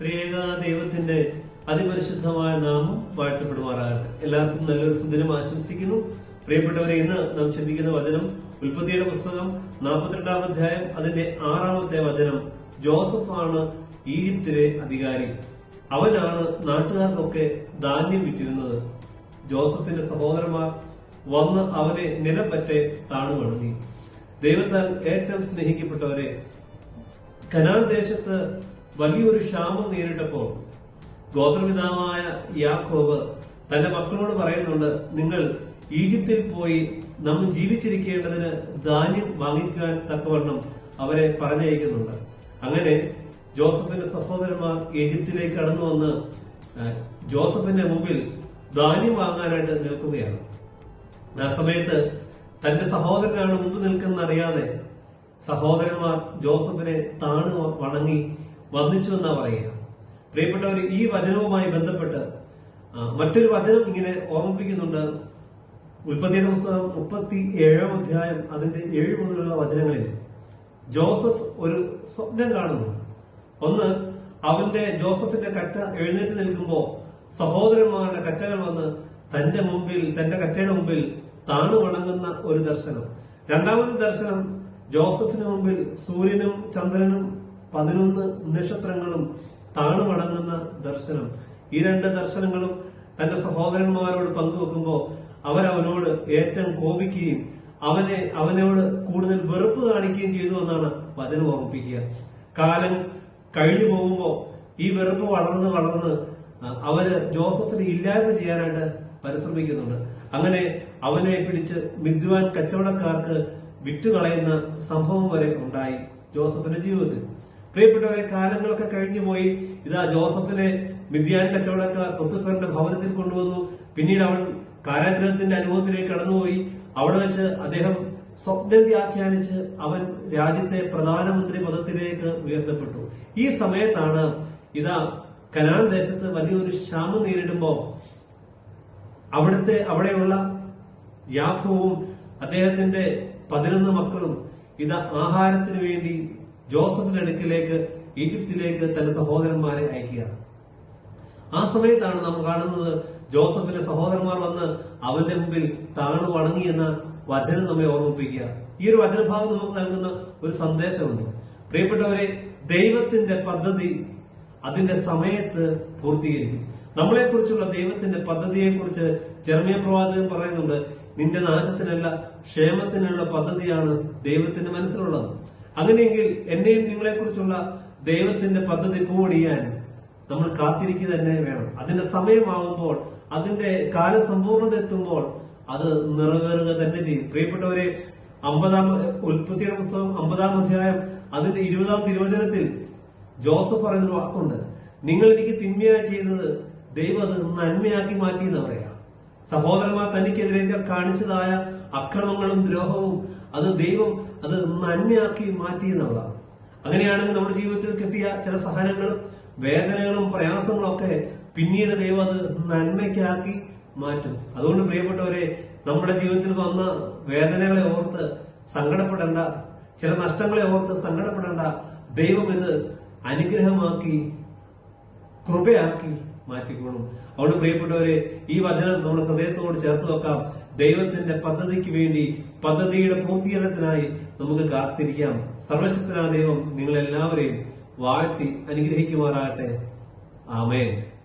ത്രിയേക ദൈവത്തിന്റെ അതിപരിശുദ്ധമായ നാമം വാഴ്ത്തപ്പെടുമാറാകട്ടെ. എല്ലാവർക്കും നല്ലൊരു സുദിനം ആശംസിക്കുന്നു. പ്രിയപ്പെട്ടവരെ ഇന്ന് നാം ചിന്തിക്കുന്ന വചനം ഉൽപ്പത്തിയുടെ പുസ്തകം നാൽപ്പത്തിരണ്ടാം അധ്യായം അതിന്റെ ആറാമത്തെ വചനം. ജോസഫ് ആണ് ഈജിപ്തിലെ അധികാരി. അവനാണ് നാട്ടുകാർക്കൊക്കെ ധാന്യം വിറ്റിരുന്നത്. ജോസഫിന്റെ സഹോദരന്മാർ വന്ന് അവനെ നിലപ്പറ്റെ താണുവണങ്ങി ദൈവത്താൽ ഏറ്റവും സ്നേഹിക്കപ്പെട്ടവരെ കനാൻ ദേശത്ത് വലിയൊരു ക്ഷാമം നേരിട്ടപ്പോൾ ഗോത്രപിതാവായ യാക്കോബ് തന്റെ മക്കളോട് പറയുന്നുണ്ട് നിങ്ങൾ ഈജിപ്തിൽ പോയി നമ്മൾ ജീവിച്ചിരിക്കേണ്ടതിന് ധാന്യം വാങ്ങിക്കാൻ തക്കവണ്ണം അവരെ പറഞ്ഞയക്കുന്നുണ്ട്. അങ്ങനെ ജോസഫിന്റെ സഹോദരന്മാർ ഈജിപ്തിലേക്ക് കടന്നു വന്ന് ജോസഫിന്റെ മുമ്പിൽ ധാന്യം വാങ്ങാനായിട്ട് നിൽക്കുകയാണ്. ആ സമയത്ത് തന്റെ സഹോദരനാണ് മുമ്പ് നിൽക്കുന്ന അറിയാതെ സഹോദരന്മാർ ജോസഫിനെ താണു വണങ്ങി വന്ദിച്ചു എന്നാ പറയുക. പ്രിയപ്പെട്ടവർ ഈ വചനവുമായി ബന്ധപ്പെട്ട് മറ്റൊരു വചനം ഇങ്ങനെ ഓർമ്മിപ്പിക്കുന്നുണ്ട്. ഉൽപ്പത്തിയുടെ പുസ്തകം മുപ്പത്തി ഏഴാം അധ്യായം അതിന്റെ ഏഴ് മുതലുള്ള വചനങ്ങളിൽ ജോസഫ് ഒരു സ്വപ്നം കാണുന്നു. ഒന്ന് അവന്റെ ജോസഫിന്റെ കറ്റ എഴുന്നേറ്റ് നിൽക്കുമ്പോൾ സഹോദരന്മാരുടെ കറ്റകൾ വന്ന് തന്റെ മുമ്പിൽ തന്റെ കറ്റയുടെ മുമ്പിൽ താണു വണങ്ങുന്ന ഒരു ദർശനം. രണ്ടാമത്തെ ദർശനം ജോസഫിന് മുമ്പിൽ സൂര്യനും ചന്ദ്രനും പതിനൊന്ന് നക്ഷത്രങ്ങളും താണു വണങ്ങുന്ന ദർശനം. ഈ രണ്ട് ദർശനങ്ങളും തന്റെ സഹോദരന്മാരോട് പങ്കുവെക്കുമ്പോൾ അവരവനോട് ഏറ്റവും കോപിക്കുകയും അവനെ അവനോട് കൂടുതൽ വെറുപ്പ് കാണിക്കുകയും ചെയ്തു എന്നാണ് വചനം ഓർമ്മിപ്പിക്കുക. കാലം കഴിഞ്ഞു പോകുമ്പോൾ ഈ വെറുപ്പ് വളർന്ന് വളർന്ന് അവർ ജോസഫിനെ ഇല്ലായ്മ ചെയ്യാനായിട്ട് പരിശ്രമിക്കുന്നുണ്ട്. അങ്ങനെ അവനെ പിടിച്ച് വിദ്വാൻ കച്ചവടക്കാർക്ക് വിറ്റുകളയുന്ന സംഭവം വരെ ഉണ്ടായി ജോസഫിന്റെ ജീവിതത്തിൽ. പ്രിയപ്പെട്ടവരെ കാലങ്ങളൊക്കെ കഴിഞ്ഞു പോയി. ഇതാ ജോസഫിനെ മിഥ്യാൻ കച്ചവടക്കാർ പൊത്തുഫറിന്റെ ഭവനത്തിൽ കൊണ്ടുവന്നു. പിന്നീട് അവൻ കാരാഗ്രഹത്തിന്റെ അനുഭവത്തിലേക്ക് കടന്നുപോയി. അവിടെ വെച്ച് അദ്ദേഹം സ്വപ്നം വ്യാഖ്യാനിച്ച് അവൻ രാജ്യത്തെ പ്രധാനമന്ത്രി പദത്തിലേക്ക് ഉയർത്തപ്പെട്ടു. ഈ സമയത്താണ് ഇതാ കനാൻ ദേശത്ത് വലിയൊരു ക്ഷാമം നേരിടുമ്പോ അവിടുത്തെ അവിടെയുള്ള യാക്കോവും അദ്ദേഹത്തിന്റെ പതിനൊന്ന് മക്കളും ഇതാ ആഹാരത്തിന് വേണ്ടി ജോസഫിന്റെ അടുക്കിലേക്ക് ഈജിപ്തിലേക്ക് തന്റെ സഹോദരന്മാരെ അയക്കുക ആ സമയത്താണ് നാം കാണുന്നത് ജോസഫിന്റെ സഹോദരന്മാർ വന്ന് അവന്റെ മുമ്പിൽ താണു വണങ്ങി എന്ന വചനം നമ്മെ ഓർമ്മിപ്പിക്കുക. ഈ ഒരു വചനഭാഗം നമുക്ക് നൽകുന്ന ഒരു സന്ദേശമുണ്ട്. പ്രിയപ്പെട്ടവരെ ദൈവത്തിന്റെ പദ്ധതി അതിന്റെ സമയത്ത് പൂർത്തീകരിക്കും. നമ്മളെ കുറിച്ചുള്ള ദൈവത്തിന്റെ പദ്ധതിയെ കുറിച്ച് ചെറിയ പ്രവാചകൻ പറയുന്നുണ്ട് നിന്റെ നാശത്തിനല്ല ക്ഷേമത്തിനുള്ള പദ്ധതിയാണ് ദൈവത്തിന്റെ മനസ്സിലുള്ളത്. അങ്ങനെയെങ്കിൽ എന്നെയും നിങ്ങളെ കുറിച്ചുള്ള ദൈവത്തിന്റെ പദ്ധതി പൂവണിയാൻ നമ്മൾ കാത്തിരിക്കുക തന്നെ വേണം. അതിന്റെ സമയമാകുമ്പോൾ അതിന്റെ കാലസമ്പൂർണത എത്തുമ്പോൾ അത് നിറവേറുക തന്നെ ചെയ്യും. പ്രിയപ്പെട്ടവരെ അമ്പതാം ഉൽപ്പത്തിയുടെ പുസ്തകം അമ്പതാം അധ്യായം അതിന്റെ ഇരുപതാം തിരുവചനത്തിൽ ജോസഫ് പറയുന്നൊരു വാക്കുണ്ട്. നിങ്ങൾ എനിക്ക് തിന്മയായി ചെയ്തത് ദൈവം അത് നന്മയാക്കി മാറ്റി എന്ന് പറയാം. സഹോദരന്മാർ തനിക്കെതിരെ കാണിച്ചതായ അക്രമങ്ങളും ദ്രോഹവും അത് ദൈവം അത് നന്മയാക്കി മാറ്റി എന്നുള്ളതാണ്. അങ്ങനെയാണെങ്കിൽ നമ്മുടെ ജീവിതത്തിൽ കിട്ടിയ ചില സഹനങ്ങളും വേദനകളും പ്രയാസങ്ങളും ഒക്കെ പിന്നീട് ദൈവം അത് നന്മയ്ക്കാക്കി മാറ്റും. അതുകൊണ്ട് പ്രിയപ്പെട്ടവരെ നമ്മുടെ ജീവിതത്തിൽ വന്ന വേദനകളെ ഓർത്ത് സങ്കടപ്പെടേണ്ട ചില നഷ്ടങ്ങളെ ഓർത്ത് സങ്കടപ്പെടേണ്ട ദൈവം ഇത് അനുഗ്രഹമാക്കി കൃപയാക്കി മാറ്റിക്കോളും. അതുകൊണ്ട് പ്രിയപ്പെട്ടവരെ ഈ വചനം നമ്മുടെ ഹൃദയത്തോട് ചേർത്ത് വെക്കാം. ദൈവത്തിന്റെ പദ്ധതിക്ക് വേണ്ടി പദ്ധതിയുടെ പൂർത്തീകരണത്തിനായി നമുക്ക് കാത്തിരിക്കാം. സർവശക്തനായ ദൈവം നിങ്ങളെല്ലാവരെയും വാഴ്ത്തി അനുഗ്രഹിക്കുമാറാകട്ടെ. ആമേൻ.